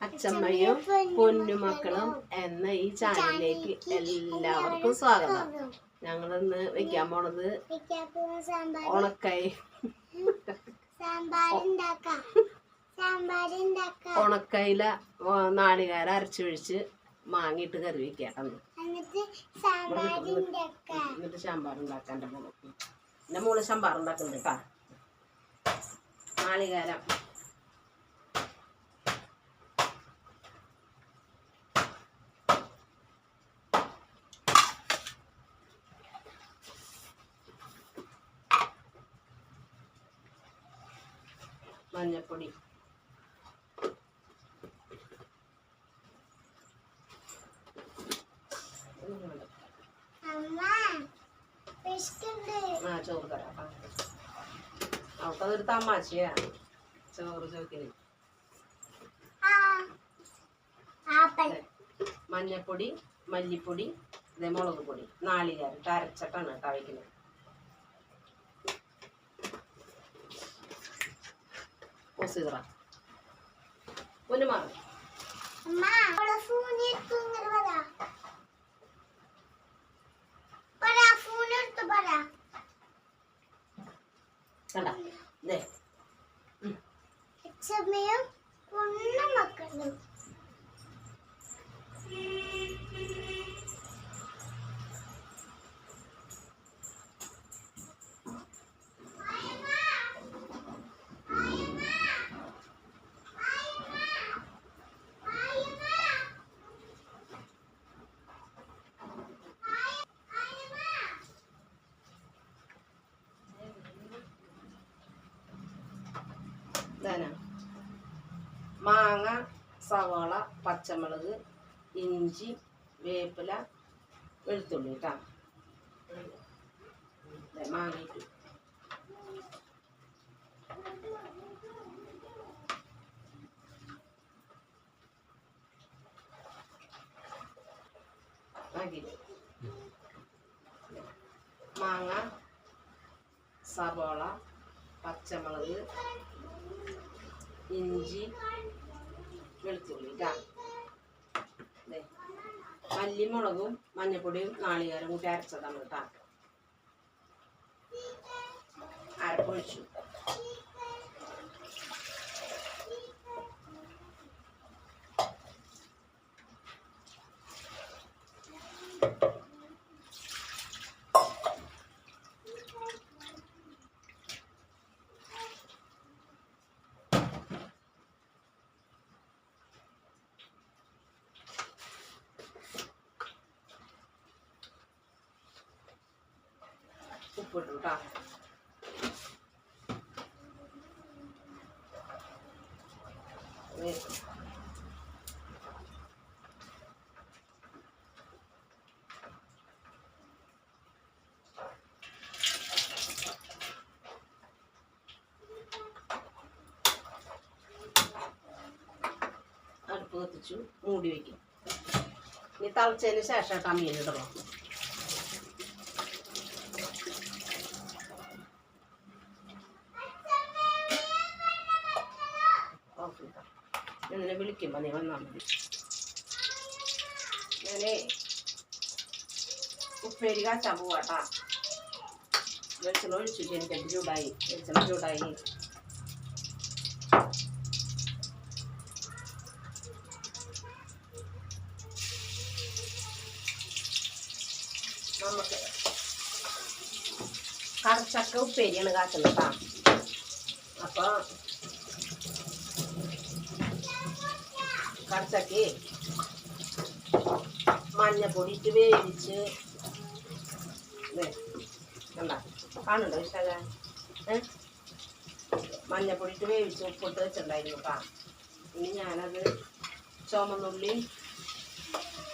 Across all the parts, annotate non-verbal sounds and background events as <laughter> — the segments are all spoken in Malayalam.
അച്ചമ്മയും പൊന്നുമക്കളും എന്ന ഈ ചാനലിലേക്ക് എല്ലാവർക്കും സ്വാഗതം. ഞങ്ങൾ ഇന്ന് വെക്കാൻ പോണത് ഉണക്കൈ ഉണക്കയില നാളികാര അരച്ചൊഴിച്ച് മാങ്ങിയിട്ട് കറി വെക്കാട്ടെന്ന്. എന്നിട്ട് സാമ്പാർ ഉണ്ടാക്കാൻ എന്റെ മോൾ. എന്റെ മോൾ സാമ്പാർ ഉണ്ടാക്കുന്നുണ്ട് കേട്ടാ നാളികാരം. വിശക്കുണ്ട് ആ ചോറ് തരാം. അവൾക്കതൊരു തമാശയാ. ചോറ് ചോക്കിന്. മഞ്ഞപ്പൊടി മല്ലിപ്പൊടി ഇതേ മുളക് പൊടി. നാളികേരം. അരച്ചിട്ടാണ് കേട്ടോ വയ്ക്കുന്നത്. പൊസിതറ ഒന്ന് മാറി അമ്മ അവളെ ഫോൺ എടുത്തു ഇങ്ങനെ പറ പറ എടുത്തു പറ കണ്ട ദേ സമയം പൊണ്ണു മക്കളും മാങ്ങ സവാള പച്ചമുളക് ഇഞ്ചി വേപ്പില വെളുത്തുള്ളി കേട്ടോ മാങ്ങിയിട്ട്. മാങ്ങ സവാള പച്ചമുളക് ഇഞ്ചി വെളുത്തുള്ളി ഇതാ മല്ലിമുളകും മഞ്ഞപ്പൊടിയും നാളികേരം കൂട്ടി അരച്ചതാണ് കേട്ടോ അരപ്പൊഴിച്ചു. ഉപ്പിട്ടു അടുപ്പ് കത്തിച്ചു മൂടി വയ്ക്കും ഇനി തളച്ചതിന് ശേഷം കേട്ടോ വിളിക്കുമ്പോൾ നീ വന്നാൽ മതി ഞാനേ ഉപ്പേരി കാച്ചാൻ പോവാട്ടാ. വെളിച്ചെണ്ണ ഒഴിച്ചു എനിക്ക് ചൂടായി? വെളിച്ചെണ്ണ ചൂടായി. നമുക്ക് കറച്ചക്ക ഉപ്പേരിയാണ് കാച്ചുന്നത് അപ്പോൾ കറച്ചക്കി മഞ്ഞപ്പൊടി ഇട്ട് വേവിച്ച് കണ്ട? കാണുന്നുണ്ടോ ഇഷ്ടം ഏ? മഞ്ഞപ്പൊടി ഇട്ട് വേവിച്ച് ഉപ്പിട്ട് വെച്ചിട്ടുണ്ടായിരുന്നു ഇനി ഞാനത് ചുമന്നുള്ളി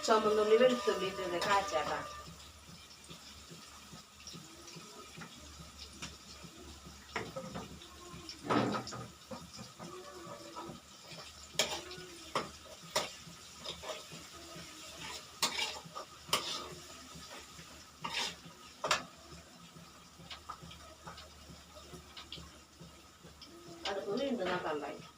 ചുമന്നുള്ളി വെളുത്തുള്ളി ഇട്ട് കാച്ചാട്ടാ. डाल रहा है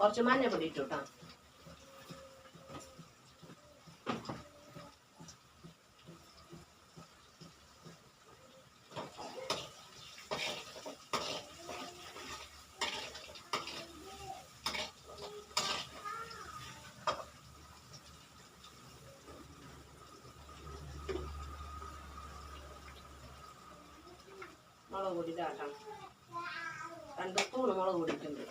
और चमान्य बड़ी टोटा മുളക് പൊടി ഇതാക്കാം രണ്ട് സ്പൂണ് മുളക് പൊടി ഇട്ടുണ്ട്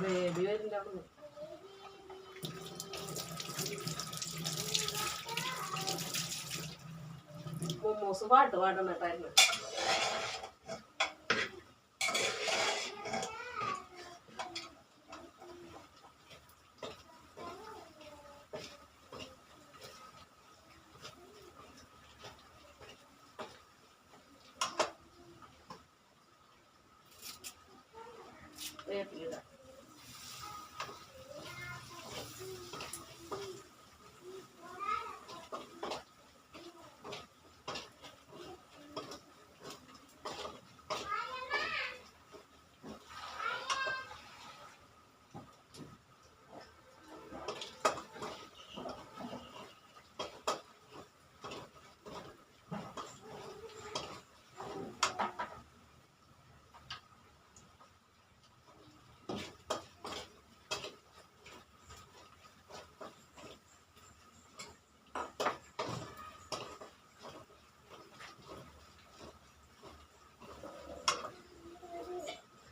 ബേബി വരുന്നുണ്ട് അവിടുന്ന്. മൊമ്മോസ് പാട്ട് പാടുന്നിട്ടായിരുന്നു വേപ്പിലിട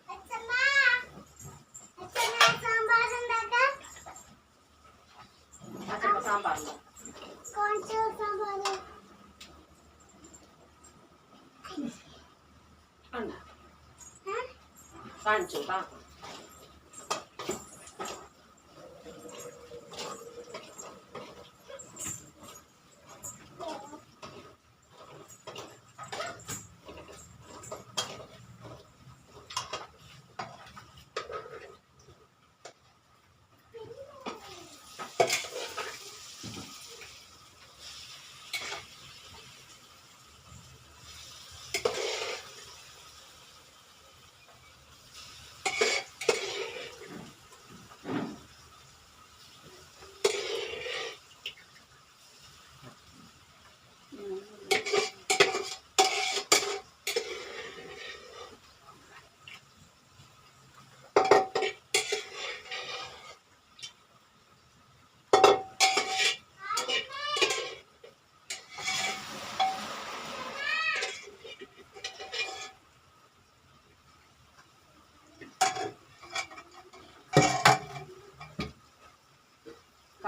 അച്ഛമ്മ അച്ഛമ്മ സാമ്പാർ ഉണ്ടാക്കാം അച്ഛമ്മ സാമ്പാറില്ല കുറച്ച് സാമ്പാർ അണ്ട കാണിച്ചു കേട്ടോ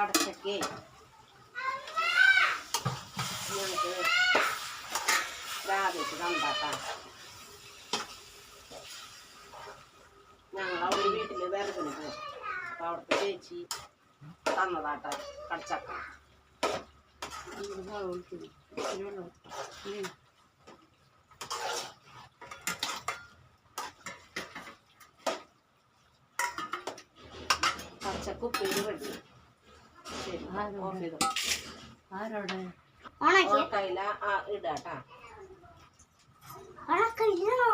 കടച്ചക്കേ ഞങ്ങൾക്ക് രാവിലെ കണ്ടാക്കാം ഞങ്ങൾ അവിടെ വീട്ടിൽ വിറകിന് പോകും അപ്പം അവിടുത്തെ ചേച്ചി തന്നതാട്ട കടച്ചക്ക. കടച്ചക്ക ഉപ്പേരി റെഡി ശരി ഓഫ് ചെയ്തോ ആരോടെ? ഓർക്കയില ആ ഇടാട്ടാ. ഉണക്കില്ലോ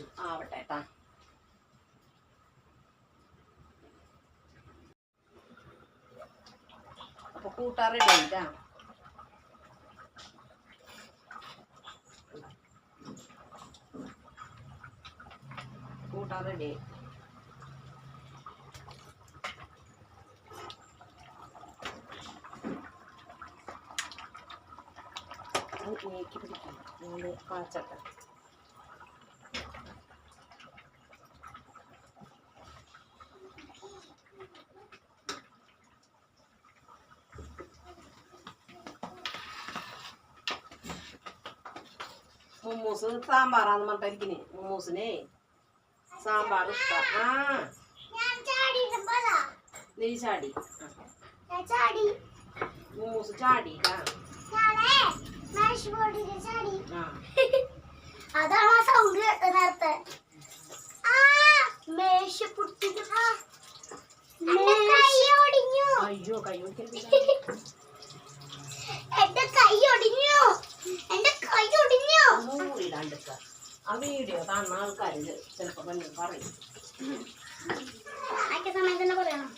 വെച്ചു ആവട്ടെ കേട്ടാ അപ്പൊ കൂട്ടാൻ റെഡി ആയിട്ടാ പിടിക്കും റെഡി ആയി നമ്മൾ കാച്ചട്ടെ മുമ്മൂസ് സാമ്പാറാന്ന് പറഞ്ഞിരിക്കുന്നത് മുമ്മൂസിനെ സാമ്പാർ ഇഷ്ടം. ആ. നീ ചാടി. മുമ്മൂസ് ചാടി അതാണ് ആ സൗണ്ട് നേരത്തെ മേശ. അയ്യോ കൈ <laughs> ആ വീഡിയോ കാണുന്ന ആൾക്കാർ ചിലപ്പോ പിന്നെ പറയും. സമയത്ത് പറയണം.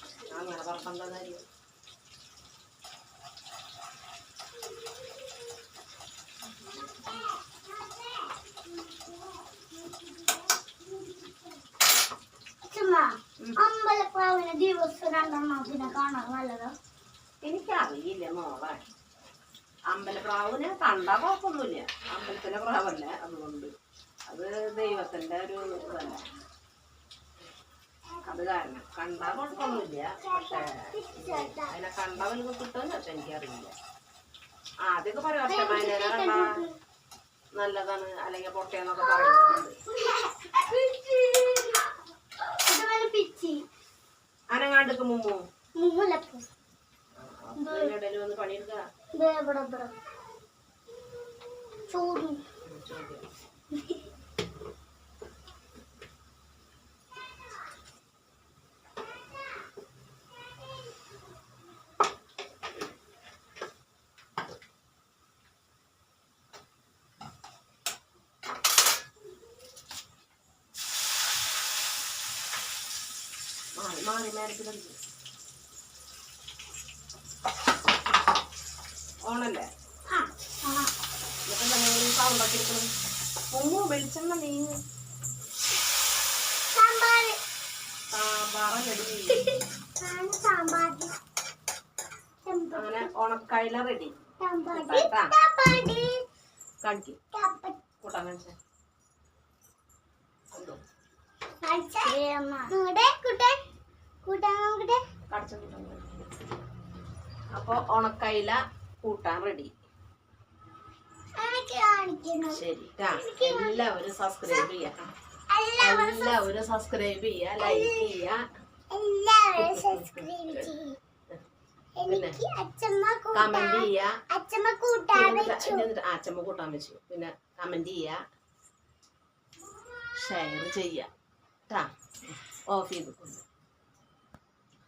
അങ്ങനെ പറഞ്ഞ കാര്യം? ചുമ്മാ ദിവസം കാണാൻ നല്ലത്. എനിക്കറിയില്ല മോളെ. അമ്പലപ്രാവിനെ കണ്ടാ കുഴപ്പമൊന്നുമില്ല. അമ്പലത്തിലെ പ്രാവല്ലേ അതുകൊണ്ട്. അത് ദൈവത്തിന്റെ ഒരു ഇതല്ല അത് കാരണം കണ്ടാ കുഴപ്പമൊന്നുമില്ല. പക്ഷേ അതിനെ കണ്ടവർക്ക് കിട്ടുമെന്ന് വെച്ചാൽ എനിക്കറിയില്ല. ആദ്യമൊക്കെ പറയും മൈനേനെ കണ്ടാ നല്ലതാണ് അല്ലെങ്കിൽ പൊട്ടയെന്നൊക്കെ പറയുന്നുണ്ട്. അനങ്ങാണ്ടിക്ക് മുമ്മു അതിന്റെ ഇടയിൽ വന്ന് പണിയെടുക്കാം? ചോദ്യം. മാറി മേടിക്കുന്നുണ്ട് ഓണല്ലേ? സൗണ്ടൊക്കെ എടുക്കണം മുമ്പ് വെളിച്ചെണ്ണ നീങ്ങ് അങ്ങനെ ഉണക്കയില റെഡി കാണിക്ക്. കൂട്ടാൻ കാണിച്ചേ. എന്തോ. അപ്പോൾ ഉണക്കയില കൂട്ടാൻ റെഡി ശരി. എല്ലാവരും സബ്സ്ക്രൈബ് ചെയ്യാം എല്ലാവരും സബ്സ്ക്രൈബ് ചെയ്യുക ലൈക്ക് എല്ലാവരും സബ്സ്ക്രൈബ് ചെയ്യും. എനിക്ക് അച്ഛമ്മ കൂട്ടാൻ കമന്റ് അച്ഛമ്മ കൂട്ടാൻ വെച്ചു. അച്ഛമ്മ കൂട്ടാൻ വെച്ചു. പിന്നെ കമന്റ് ചെയ്യാ. ഷെയർ ചെയ്യാ ഓഫ് ചെയ്ത്